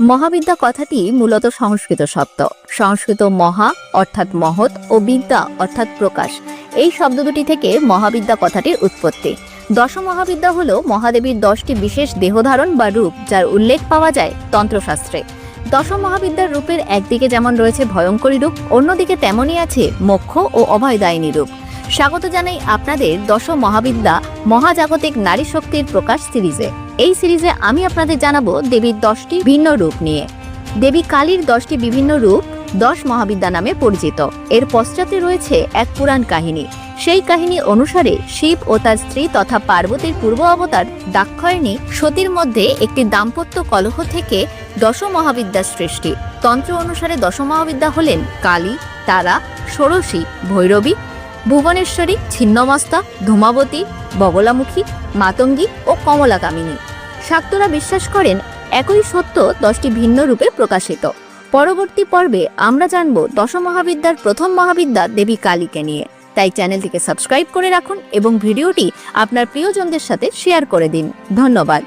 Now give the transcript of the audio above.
মহাবিদ্যা কথাটি মূলত সংস্কৃত শব্দ। সংস্কৃত মহা অর্থাৎ মহৎ ও বিদ্যা অর্থাৎ প্রকাশ। এই শব্দ দুটি থেকে মহাবিদ্যা কথাটির উৎপত্তি। দশ মহাবিদ্যা হল মহাদেবীর দশটি বিশেষ দেহধারণ বা রূপ, যার উল্লেখ পাওয়া যায় তন্ত্রশাস্ত্রে। দশম মহাবিদ্যার রূপের একদিকে যেমন রয়েছে ভয়ঙ্করী রূপ, অন্যদিকে তেমনই আছে মোক্ষ ও অভয়দায়িনী রূপ। স্বাগত জানাই আপনাদের দশ মহাবিদ্যা মহাজাগতিক নারী শক্তির প্রকাশ সিরিজে। এই সিরিজে আমি আপনাদের জানাব দেবীর দশটি ভিন্ন রূপ নিয়ে। দেবী কালীর দশটি বিভিন্ন রূপ দশ মহাবিদ্যা নামে পরিচিত। এর পশ্চাতে রয়েছে এক পুরাণ কাহিনী। সেই কাহিনী অনুসারে শিব ও তার স্ত্রী তথা পার্বতীর পূর্ব অবতার দাক্ষায়ণী সতীর মধ্যে একটি দাম্পত্য কলহ থেকে দশ মহাবিদ্যার সৃষ্টি। তন্ত্র অনুসারে দশ মহাবিদ্যা হলেন কালী, তারা, ষোড়শী, ভৈরবী ভুবনেশ্বরী, ছিন্নমস্তা, ধূমাবতী, বগলামুখী, মাতঙ্গী ও কমলাকামিনী। শাক্তরা বিশ্বাস করেন, একই সত্য দশটি ভিন্ন রূপে প্রকাশিত। পরবর্তী পর্বে আমরা জানব দশ মহাবিদ্যার প্রথম মহাবিদ্যা দেবী কালীকে নিয়ে। তাই চ্যানেলটিকে সাবস্ক্রাইব করে রাখুন এবং ভিডিওটি আপনার প্রিয়জনদের সাথে শেয়ার করে দিন। ধন্যবাদ।